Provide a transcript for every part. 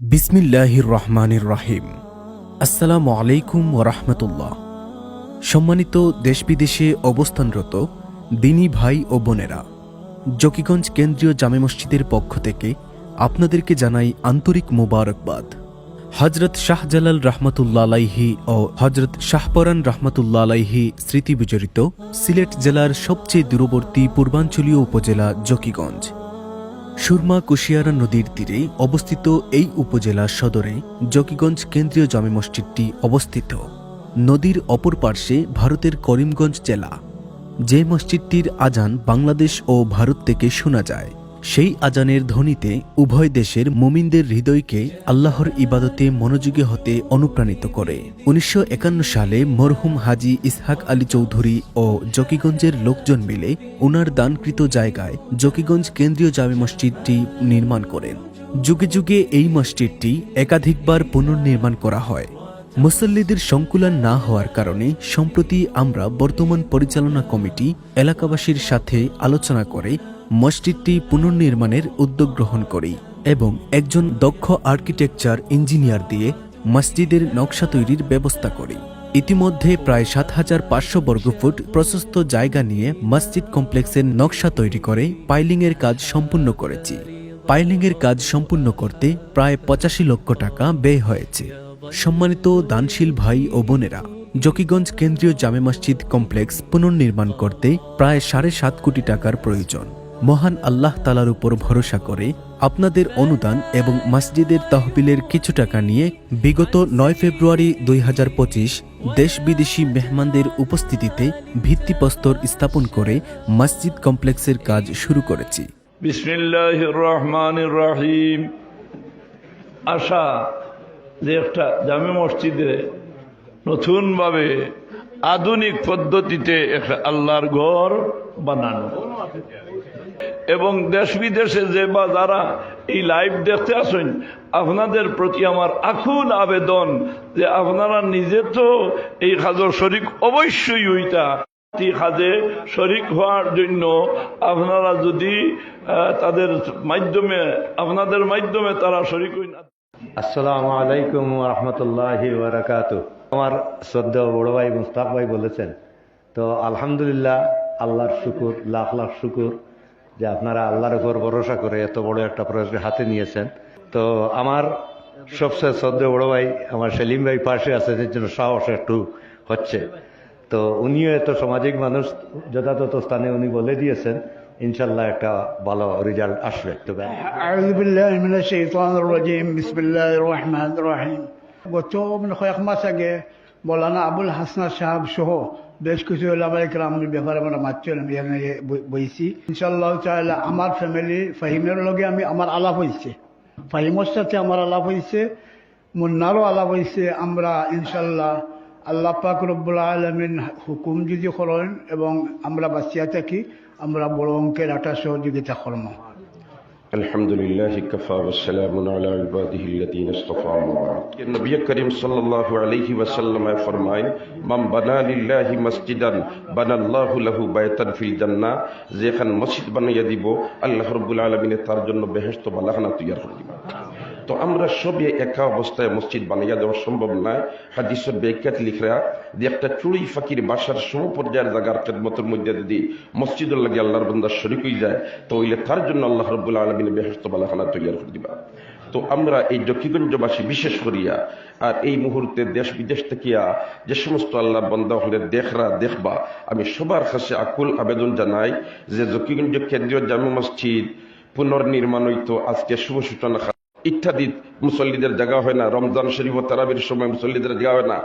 বিসমিল্লাহির রহমানির রাহিম আসসালামু আলাইকুম ওরহমতুল্লাহ। সম্মানিত দেশ বিদেশে অবস্থানরত দিনী ভাই ও বোনেরা, জকিগঞ্জ কেন্দ্রীয় জামে মসজিদের পক্ষ থেকে আপনাদেরকে জানাই আন্তরিক মোবারকবাদ। হজরত শাহজালাল রহমতুল্লা আলাইহি ও হজরত শাহপরান রহমতুল্লা আলাইহি স্মৃতি বিজড়িত সিলেট জেলার সবচেয়ে দূরবর্তী পূর্বাঞ্চলীয় উপজেলা জকিগঞ্জ। সুরমা কুশিয়ারা নদীর তীরে অবস্থিত এই উপজেলা সদরে জকিগঞ্জ কেন্দ্রীয় জামে মসজিদটি অবস্থিত। নদীর অপর পার্শ্বে ভারতের করিমগঞ্জ জেলা। যে মসজিদটির আজান বাংলাদেশ ও ভারত থেকে শোনা যায়। সেই আজানের ধ্বনিতে উভয় দেশের মুমিনদের হৃদয়কে আল্লাহর ইবাদতে মনোযোগী হতে অনুপ্রাণিত করে। উনিশশো একান্ন সালে মরহুম হাজি ইসহাক আলী চৌধুরী ও জকিগঞ্জের লোকজন মিলে উনার দানকৃত জায়গায় জকিগঞ্জ কেন্দ্রীয় জামে মসজিদটি নির্মাণ করেন। যুগে যুগে এই মসজিদটি একাধিকবার পুনর্নির্মাণ করা হয়। মুসল্লিদের সংকুলন না হওয়ার কারণে সম্প্রতি আমরা বর্তমান পরিচালনা কমিটি এলাকাবাসীর সাথে আলোচনা করে মসজিদটি পুনর্নির্মাণের উদ্যোগ গ্রহণ করি এবং একজন দক্ষ আর্কিটেকচার ইঞ্জিনিয়ার দিয়ে মসজিদের নকশা তৈরির ব্যবস্থা করি ইতিমধ্যে প্রায় সাত হাজার পাঁচশো বর্গফুট প্রশস্ত জায়গা নিয়ে মসজিদ কমপ্লেক্সের নকশা তৈরি করে পাইলিংয়ের কাজ সম্পূর্ণ করেছি। পাইলিংয়ের কাজ সম্পূর্ণ করতে প্রায় পঁচাশি লক্ষ টাকা ব্যয় হয়েছে। সম্মানিত দানশীল ভাই ও বোনেরা, জকিগঞ্জ কেন্দ্রীয় জামে মসজিদ কমপ্লেক্স পুনর্নির্মাণ করতে প্রায় সাড়ে সাত কোটি টাকার প্রয়োজন। মহান আল্লাহ তালার উপর ভরসা করে আপনাদের অনুদান এবং মসজিদের তহবিলের কিছু টাকা নিয়ে বিগত নয় ফেব্রুয়ারি দুই হাজার পঁচিশ দেশ বিদেশি মেহমানদের উপস্থিতিতে ভিত্তিপ্রস্তর স্থাপন করে মসজিদ কমপ্লেক্সের কাজ শুরু করেছি। রাহিম। আশা যে একটা জামে মসজিদে নতুনভাবে আধুনিক পদ্ধতিতে একটা আল্লাহর ঘর বানানো। এবং দেশ বিদেশে যে বা যারা এই লাইভ দেখতে আসেন, আপনাদের প্রতি আমার আকুল আবেদন যে আপনারা নিজে তো এই কাজের শরিক অবশ্যই এই কাজে শরিক হওয়ার জন্য আপনারা যদি তাদের মাধ্যমে, আপনাদের মাধ্যমে তারা শরিক হই না আসসালামু আলাইকুম রহমতুল্লাহ বারাকাত আমার শ্রদ্ধা বড় ভাই মুস্তাক ভাই বলেছেন, তো আলহামদুলিল্লাহ, আল্লাহর শুকুর, লাখ লাখ শুকুর। যে আপনারা আল্লাহর উপর ভরসা করে এত বড় একটা প্রজেক্ট হাতে নিয়েছেন তো আমার সবচেয়ে শ্রদ্ধা বড় ভাই আমার সেলিম ভাই পাশে আছে এর জন্য সাহস একটু হচ্ছে তো উনিও এত সামাজিক মানুষ যথাযথ স্থানে উনি বলে দিয়েছেন ইনশাল্লাহ একটা ভালো রেজাল্ট আসবে তবে أعوذ بالله من الشيطان الرجيم بسم الله الرحمن الرحيم গত মানে কয়েক মাস আগে মৌলানা আবুল হাসনা সাহেব সহ বেশ কিছু ওলামাইকরামের ব্যাপারে আমরা মারছিলাম এখানে বইছি। ইনশাল্লাহ তাহলে আমার ফ্যামিলি ফাহিমের লগে আমি আমার আলাপ হয়েছে ফাহিমের সাথে আমার আলাপ হয়েছে মুন্নারও আলাপ হয়েছে আমরা ইনশাল্লাহ আল্লাহ পাক রব্বুল আলমিন হুকুম যদি করেন এবং আমরা বাঁচিয়া থাকি, আমরা বড় অঙ্কের একটা সহযোগিতা করব الحمد لله كفى والسلام على عباده الذين اصطفى أما بعد النبي كريم صلى الله عليه وسلم فرمائیں من بنا لله مسجدا بنا الله له بيتا في الجنة যেখান মসজিদ বানাইয়া দিব আল্লাহ রব্বুল আলমিনের তার জন্য বেহেস্ত বালাখানা তৈয়ার করে দিবা তো আমরা সবই একা অবস্থায় মসজিদ বানাইয়া দেওয়া সম্ভব নয় হাদিসের ব্যাখ্যাত লিখরা যে একটা চুড়ি ফাকির বাসার সমপর্যায়ের জায়গার খেদমতের মধ্যে যদি মসজিদের লাগে আল্লাহর বন্দার শরিক হয়ে যায় তো ওইলে তার জন্য আল্লাহ রব্বুল আলমিন বেহস্ত বালাখানা তৈরি করে দিবা। তো আমরা এই দক্ষিণগঞ্জবাসী বিশেষ করিয়া আর এই মুহূর্তে দেশ বিদেশ থেকে যে সমস্ত আল্লাহ বন্দা হলে দেখরা, দেখবা, আমি সবার কাছে আকুল আবেদন জানাই যে জকিগঞ্জ কেন্দ্রীয় জামে মসজিদ পুনর্নির্মাণ হইতো, আজকে শুভ সূচনা ইত্যাদি মুসল্লিদের জায়গা হয় না। রমজান শরীফ ও তারাবির সময় মুসল্লিদের জায়গা হয় না।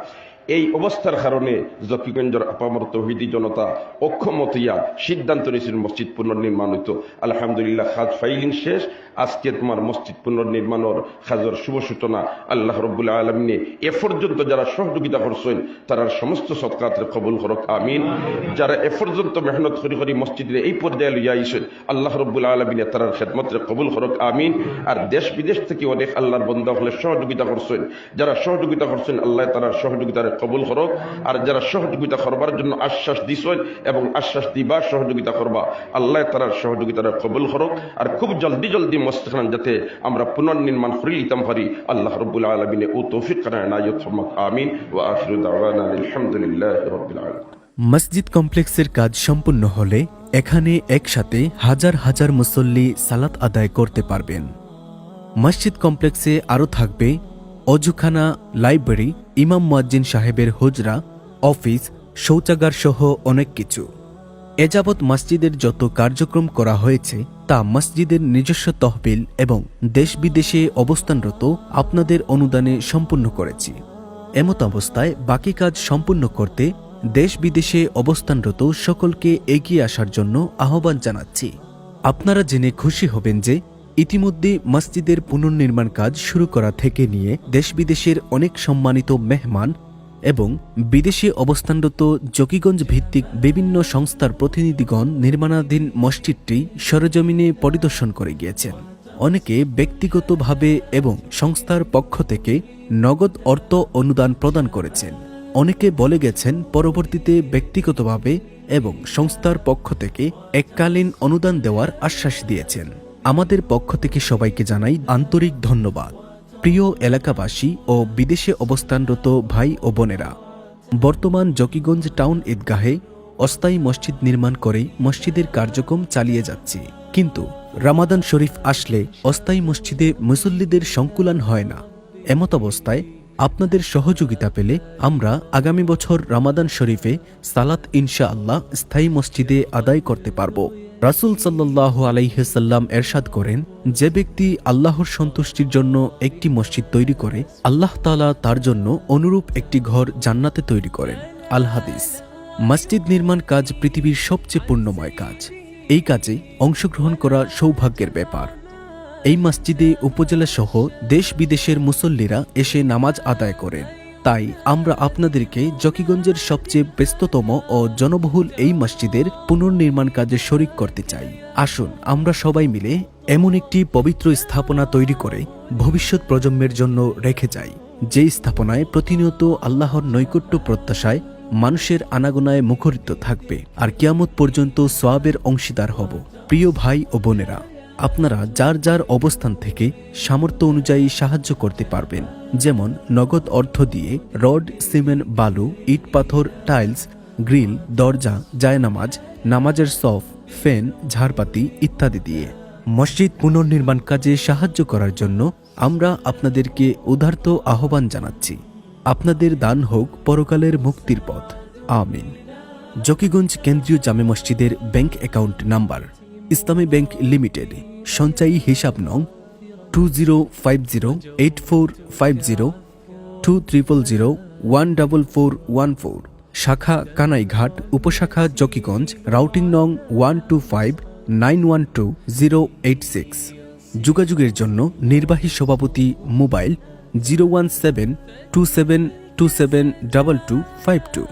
এই অবস্থার কারণে জকিগঞ্জের আপামর তহিদি জনতা অক্ষমত ইয়া সিদ্ধান্ত নিয়েছিল মসজিদ পুনর্নির্মাণ হইতো আলহামদুলিল্লাহ, খাজ ফাইলিং শেষ। আজকে তোমার মসজিদ পুনর্নির্মাণের খাজর শুভ সূচনা আল্লাহ রব্বুল্লাহ আলমিনে এ পর্যন্ত যারা সহযোগিতা করছেন তারা সমস্ত সৎকাত্রে কবুল করক, আমিন। যারা এ পর্যন্ত মেহনত করি করি মসজিদের এই পর্যায়ে লইয়া আইসেন, আল্লাহ রব্বুল আলমিনে তার খেদমত্রে কবুল করক, আমিন। আর দেশ বিদেশ থেকে অনেক আল্লাহর বন্ধা হলে সহযোগিতা করছেন, যারা সহযোগিতা করছেন, আল্লাহ তারা সহযোগিতার কবুল করো, আর যারা সহযোগিতা করবার জন্য আশ্বাস দিছ এবং আশ্বাস দিবার সহযোগিতা করবা, আল্লাহ তারার সহযোগিতারা কবুল করো আর খুব জলদি জলদি মস্তান যাতে আমরা পুনর্নির্মাণ করি লিতাম পারি আল্লাহ রব্বুল আলমিনে ও তৌফিক আমিন। ও আলহামদুলিল্লাহ মসজিদ কমপ্লেক্সের কাজ সম্পূর্ণ হলে এখানে একসাথে হাজার হাজার মুসল্লি সালাত আদায় করতে পারবেন। মসজিদ কমপ্লেক্সে আরও থাকবে অজুখানা লাইব্রেরি ইমাম মুয়াজ্জিন সাহেবের হুজরা, অফিস, শৌচাগার সহ অনেক কিছু। এযাবৎ মসজিদের যত কার্যক্রম করা হয়েছে, তা মসজিদের নিজস্ব তহবিল এবং দেশ বিদেশে অবস্থানরত আপনাদের অনুদানে সম্পূর্ণ করেছি। এমত অবস্থায় বাকি কাজ সম্পূর্ণ করতে দেশ বিদেশে অবস্থানরত সকলকে এগিয়ে আসার জন্য আহ্বান জানাচ্ছি। আপনারা জেনে খুশি হবেন যে ইতিমধ্যে মসজিদের পুনর্নির্মাণ কাজ শুরু করা থেকে নিয়ে দেশ বিদেশের অনেক সম্মানিত মেহমান এবং বিদেশে অবস্থানরত জকিগঞ্জ ভিত্তিক বিভিন্ন সংস্থার প্রতিনিধিগণ নির্মাণাধীন মসজিদটি সরজমিনে পরিদর্শন করে গিয়েছেন। অনেকে ব্যক্তিগতভাবে এবং সংস্থার পক্ষ থেকে নগদ অর্থ অনুদান প্রদান করেছেন। অনেকে বলে গেছেন পরবর্তীতে ব্যক্তিগতভাবে এবং সংস্থার পক্ষ থেকে এককালীন অনুদান দেওয়ার আশ্বাস দিয়েছেন। আমাদের পক্ষ থেকে সবাইকে জানাই আন্তরিক ধন্যবাদ। প্রিয় এলাকাবাসী ও বিদেশে অবস্থানরত ভাই ও বোনেরা, বর্তমান জকিগঞ্জ টাউন ঈদগাহে অস্থায়ী মসজিদ নির্মাণ করে মসজিদের কার্যক্রম চালিয়ে যাচ্ছে। কিন্তু রামাদান শরীফ আসলে অস্থায়ী মসজিদে মুসল্লিদের সংকুলান হয় না। এমত অবস্থায় আপনাদের সহযোগিতা পেলে আমরা আগামী বছর রামাদান শরীফে সালাত ইনশা আল্লাহ স্থায়ী মসজিদে আদায় করতে পারব। রাসুল সাল্লাহ আলাইসাল্লাম এরশাদ করেন, যে ব্যক্তি আল্লাহর সন্তুষ্টির জন্য একটি মসজিদ তৈরি করে, আল্লাহ তালা তার জন্য অনুরূপ একটি ঘর জান্নাতে তৈরি করেন। আল হাদিস, মসজিদ নির্মাণ কাজ পৃথিবীর সবচেয়ে পূর্ণময় কাজ। এই কাজে অংশগ্রহণ করা সৌভাগ্যের ব্যাপার। এই মসজিদে উপজেলা সহ দেশ বিদেশের মুসল্লিরা এসে নামাজ আদায় করেন। তাই আমরা আপনাদেরকে জকিগঞ্জের সবচেয়ে ব্যস্ততম ও জনবহুল এই মসজিদের পুনর্নির্মাণ কাজে শরিক করতে চাই। আসুন, আমরা সবাই মিলে এমন একটি পবিত্র স্থাপনা তৈরি করে ভবিষ্যৎ প্রজন্মের জন্য রেখে যাই। যে স্থাপনায় প্রতিনিয়ত আল্লাহর নৈকট্য প্রত্যাশায় মানুষের আনাগোনায় মুখরিত থাকবে। আর কিয়ামত পর্যন্ত সোয়াবের অংশীদার হব। প্রিয় ভাই ও বোনেরা আপনারা যার যার অবস্থান থেকে সামর্থ্য অনুযায়ী সাহায্য করতে পারবেন। যেমন নগদ অর্থ দিয়ে রড, সিমেন্ট, বালু, ইট পাথর, টাইলস, গ্রিল, দরজা, জায়নামাজ, নামাজের সফ ফ্যান ঝাড়পাতি ইত্যাদি দিয়ে। মসজিদ পুনর্নির্মাণ কাজে সাহায্য করার জন্য আমরা আপনাদেরকে উদার্ত আহ্বান জানাচ্ছি। আপনাদের দান হোক পরকালের মুক্তির পথ। আমিন। জকিগঞ্জ কেন্দ্রীয় জামে মসজিদের bank account number, Islami bank limited. সঞ্চয়ী হিসাব নং two zero five zero eight four five zero two triple zero one double four one four শাখা কানাইঘাট, উপশাখা জকিগঞ্জ রাউটিং নং one two five nine one two zero eight six যোগাযোগের জন্য নির্বাহী সভাপতি mobile zero one seven two seven two seven double two five two